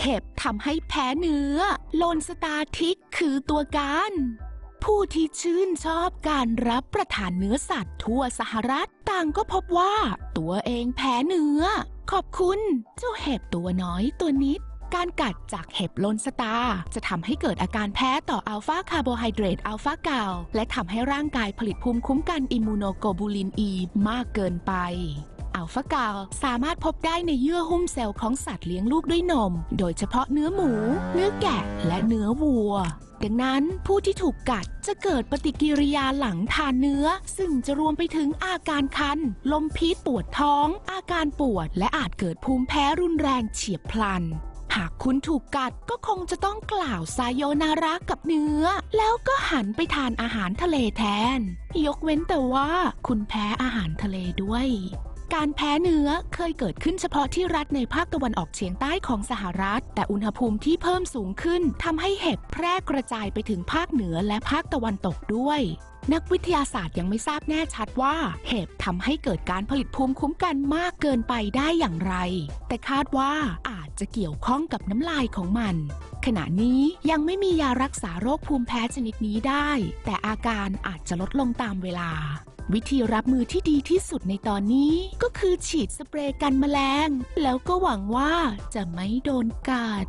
เห็บทำให้แพ้เนื้อ โลนสตาทิกคือตัวการ ผู้ที่ชื่นชอบการรับประทานเนื้อสัตว์ทั่วสหรัฐต่างก็พบว่าตัวเองแพ้เนื้อ ขอบคุณ เจ้าเห็บตัวน้อยตัวนิดการกัดจากเห็บโลนสตา จะทำให้เกิดอาการแพ้ต่ออัลฟาคาร์โบไฮเดรตอัลฟาเกาและทำให้ร่างกายผลิตภูมิคุ้มกันอิมมูโนโกบูลินอีมากเกินไป อัลฟาเกาสามารถพบได้ในเยื่อหุ้มเซลล์ของสัตว์เลี้ยงลูกด้วยนม โดยเฉพาะเนื้อหมู เนื้อแกะ และเนื้อวัวดังนั้นผู้ที่ถูกกัดจะเกิดปฏิกิริยาหลังทานเนื้อ ซึ่งจะรวมไปถึงอาการคัน ลมพิษปวดท้อง อาการปวด และอาจเกิดภูมิแพ้รุนแรงเฉียบพลัน หากคุณถูกกัดก็คงจะต้องกล่าวไซโยนาระกับเนื้อ แล้วก็หันไปทานอาหารทะเลแทน ยกเว้นแต่ว่าคุณแพ้อาหารทะเลด้วย การแพ้เนื้อเคยเกิดขึ้นเฉพาะที่รัฐในภาคตะวันออกเฉียงใต้ของสหรัฐ แต่อุณหภูมิที่เพิ่มสูงขึ้นทำให้เห็บแพร่กระจายไปถึงภาคเหนือและภาคตะวันตกด้วยนักวิทยาศาสตร์ยังไม่ทราบแน่ชัดว่า เห็บทำให้เกิดการผลิตภูมิคุ้มกันมากเกินไปได้อย่างไร แต่คาดว่าอาจจะเกี่ยวข้องกับน้ำลายของมัน ขณะนี้ยังไม่มียารักษาโรคภูมิแพ้ชนิดนี้ได้ แต่อาการอาจจะลดลงตามเวลา วิธีรับมือที่ดีที่สุดในตอนนี้ก็คือฉีดสเปรย์กันแมลง แล้วก็หวังว่าจะไม่โดนกัด